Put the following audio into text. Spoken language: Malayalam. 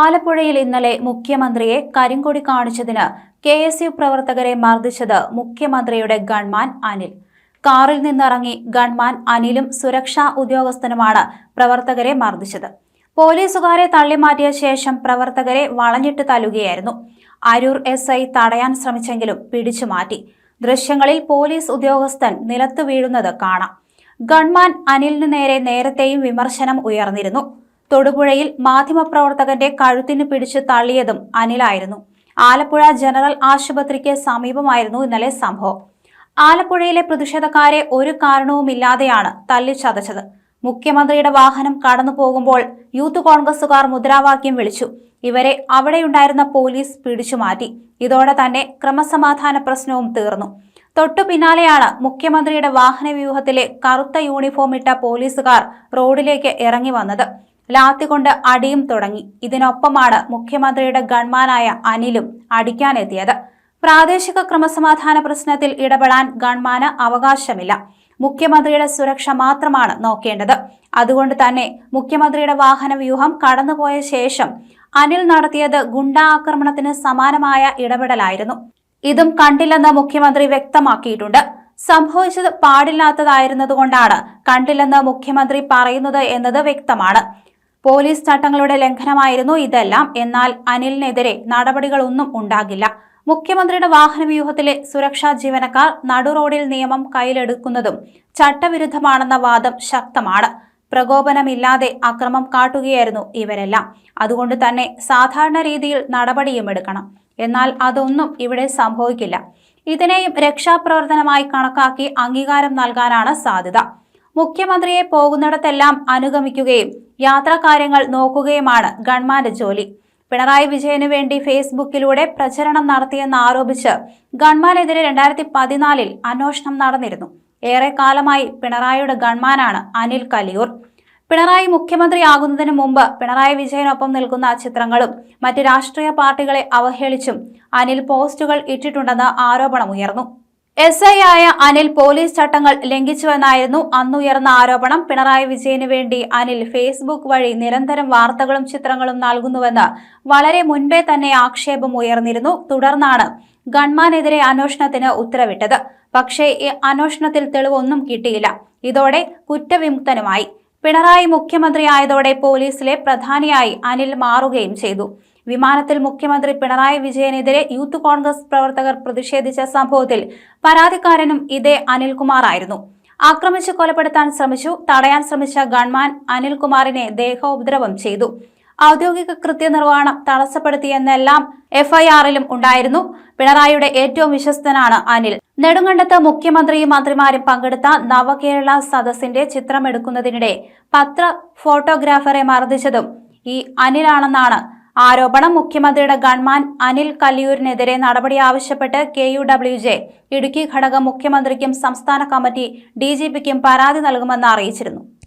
ആലപ്പുഴയിൽ ഇന്നലെ മുഖ്യമന്ത്രിയെ കരിങ്കൊടി കാണിച്ചതിന് കെ എസ് യു പ്രവർത്തകരെ മർദ്ദിച്ചത് മുഖ്യമന്ത്രിയുടെ ഗൺമാൻ അനിൽ. കാറിൽ നിന്നിറങ്ങി ഗൺമാൻ അനിലും സുരക്ഷാ ഉദ്യോഗസ്ഥനുമാണ് പ്രവർത്തകരെ മർദ്ദിച്ചത്. പോലീസുകാരെ തള്ളിമാറ്റിയ ശേഷം പ്രവർത്തകരെ വളഞ്ഞിട്ട് തല്ലുകയായിരുന്നു. അരൂർ എസ് ഐ തടയാൻ ശ്രമിച്ചെങ്കിലും പിടിച്ചു മാറ്റി. ദൃശ്യങ്ങളിൽ പോലീസ് ഉദ്യോഗസ്ഥൻ നിലത്ത് വീഴുന്നത് കാണാം. ഗൺമാൻ അനിലിനു നേരെ നേരത്തെയും വിമർശനം ഉയർന്നിരുന്നു. തൊടുപുഴയിൽ മാധ്യമപ്രവർത്തകന്റെ കഴുത്തിന് പിടിച്ച് തള്ളിയതും അനിലായിരുന്നു. ആലപ്പുഴ ജനറൽ ആശുപത്രിക്ക് സമീപമായിരുന്നു ഇന്നലെ സംഭവം. ആലപ്പുഴയിലെ പ്രതിഷേധക്കാരെ ഒരു കാരണവുമില്ലാതെയാണ് തല്ലിച്ചതച്ചത്. മുഖ്യമന്ത്രിയുടെ വാഹനം കടന്നു പോകുമ്പോൾ യൂത്ത് കോൺഗ്രസുകാർ മുദ്രാവാക്യം വിളിച്ചു. ഇവരെ അവിടെയുണ്ടായിരുന്ന പോലീസ് പിടിച്ചു മാറ്റി. ഇതോടെ തന്നെ ക്രമസമാധാന പ്രശ്നവും തീർന്നു. തൊട്ടു പിന്നാലെയാണ് മുഖ്യമന്ത്രിയുടെ വാഹനവ്യൂഹത്തിലെ കറുത്ത യൂണിഫോം ഇട്ട പോലീസുകാർ റോഡിലേക്ക് ഇറങ്ങി വന്നത്. ലാത്തികൊണ്ട് അടിയും തുടങ്ങി. ഇതിനൊപ്പമാണ് മുഖ്യമന്ത്രിയുടെ ഗൺമാനായ അനിലും അടിക്കാനെത്തിയത്. പ്രാദേശിക ക്രമസമാധാന പ്രശ്നത്തിൽ ഇടപെടാൻ ഗൺമാന് അവകാശമില്ല. മുഖ്യമന്ത്രിയുടെ സുരക്ഷ മാത്രമാണ് നോക്കേണ്ടത്. അതുകൊണ്ട് തന്നെ മുഖ്യമന്ത്രിയുടെ വാഹന വ്യൂഹം കടന്നുപോയ ശേഷം അനിൽ നടത്തിയത് ഗുണ്ടാ ആക്രമണത്തിന് സമാനമായ ഇടപെടലായിരുന്നു. ഇതും കണ്ടില്ലെന്ന് മുഖ്യമന്ത്രി വ്യക്തമാക്കിയിട്ടുണ്ട്. സംഭവിച്ചത് പാടില്ലാത്തതായിരുന്നതുകൊണ്ടാണ് കണ്ടില്ലെന്ന് മുഖ്യമന്ത്രി പറയുന്നത് എന്നത് വ്യക്തമാണ്. പോലീസ് ചട്ടങ്ങളുടെ ലംഘനമായിരുന്നു ഇതെല്ലാം. എന്നാൽ അനിലിനെതിരെ നടപടികളൊന്നും ഉണ്ടാകില്ല. മുഖ്യമന്ത്രിയുടെ വാഹനവ്യൂഹത്തിലെ സുരക്ഷാ ജീവനക്കാർ നടുറോഡിൽ നിയമം കയ്യിലെടുക്കുന്നതും ചട്ടവിരുദ്ധമാണെന്ന വാദം ശക്തമാണ്. പ്രകോപനമില്ലാതെ അക്രമം കാട്ടുകയായിരുന്നു ഇവരെല്ലാം. അതുകൊണ്ട് തന്നെ സാധാരണ രീതിയിൽ നടപടിയും എടുക്കണം. എന്നാൽ അതൊന്നും ഇവിടെ സംഭവിക്കില്ല. ഇതിനെയും രക്ഷാപ്രവർത്തനമായി കണക്കാക്കി അംഗീകാരം നൽകാനാണ് സാധ്യത. മുഖ്യമന്ത്രിയെ പോകുന്നിടത്തെല്ലാം അനുഗമിക്കുകയും യാത്രാകാര്യങ്ങൾ നോക്കുകയുമാണ് ഗൺമാന്റെ ജോലി. പിണറായി വിജയനു വേണ്ടി ഫേസ്ബുക്കിലൂടെ പ്രചരണം നടത്തിയെന്ന് ആരോപിച്ച് ഗൺമാനെതിരെ രണ്ടായിരത്തി പതിനാലിൽ അന്വേഷണം നടന്നിരുന്നു. ഏറെ കാലമായി പിണറായിയുടെ ഗൺമാനാണ് അനിൽ കലിയൂർ പിണറായി മുഖ്യമന്ത്രിയാകുന്നതിന് മുമ്പ് പിണറായി വിജയനൊപ്പം നിൽക്കുന്ന ചിത്രങ്ങളും മറ്റ് രാഷ്ട്രീയ പാർട്ടികളെ അവഹേളിച്ചും അനിൽ പോസ്റ്റുകൾ ഇട്ടിട്ടുണ്ടെന്ന് ആരോപണമുയർന്നു. എസ് ഐ ആയ അനിൽ പോലീസ് ചട്ടങ്ങൾ ലംഘിച്ചുവെന്നായിരുന്നു അന്നുയർന്ന ആരോപണം. പിണറായി വിജയന് വേണ്ടി അനിൽ ഫേസ്ബുക്ക് വഴി നിരന്തരം വാർത്തകളും ചിത്രങ്ങളും നൽകുന്നുവെന്ന് വളരെ മുൻപേ തന്നെ ആക്ഷേപം ഉയർന്നിരുന്നു. തുടർന്നാണ് ഗൺമാനെതിരെ അന്വേഷണത്തിന് ഉത്തരവിട്ടത്. പക്ഷേ അന്വേഷണത്തിൽ തെളിവൊന്നും കിട്ടിയില്ല. ഇതോടെ കുറ്റവിമുക്തനുമായി. പിണറായി മുഖ്യമന്ത്രിയായതോടെ പോലീസിലെ പ്രധാനിയായി അനിൽ മാറുകയും ചെയ്തു. വിമാനത്തിൽ മുഖ്യമന്ത്രി പിണറായി വിജയനെതിരെ യൂത്ത് കോൺഗ്രസ് പ്രവർത്തകർ പ്രതിഷേധിച്ച സംഭവത്തിൽ പരാതിക്കാരനും ഇതേ അനിൽകുമാർ ആയിരുന്നു ആക്രമിച്ച് കൊലപ്പെടുത്താൻ ശ്രമിച്ചു തടയാൻ ശ്രമിച്ച ഗൺമാൻ അനിൽകുമാറിനെ ദേഹോപദ്രവം ചെയ്തു. ഔദ്യോഗിക കൃത്യനിർവഹണം തടസ്സപ്പെടുത്തിയെന്നെല്ലാം എഫ്ഐആറിലും ഉണ്ടായിരുന്നു. പിണറായിയുടെ ഏറ്റവും വിശ്വസ്തനാണ് അനിൽ. നെടുങ്കണ്ടത്ത് മുഖ്യമന്ത്രിയും മന്ത്രിമാരും പങ്കെടുത്ത നവകേരള സദസ്സിന്റെ ചിത്രമെടുക്കുന്നതിനിടെ പത്ര ഫോട്ടോഗ്രാഫറെ മർദ്ദിച്ചതും ഈ അനിലാണെന്നാണ് ആരോപണം മുഖ്യമന്ത്രിയുടെ ഗൺമാൻ അനിൽ കല്ലിയൂരിനെതിരെ നടപടി ആവശ്യപ്പെട്ട് K U W J Idukki ഘടകം മുഖ്യമന്ത്രിക്കും സംസ്ഥാന കമ്മിറ്റി ഡി ജി പിക്കും പരാതി നൽകുമെന്ന് അറിയിച്ചിരുന്നു.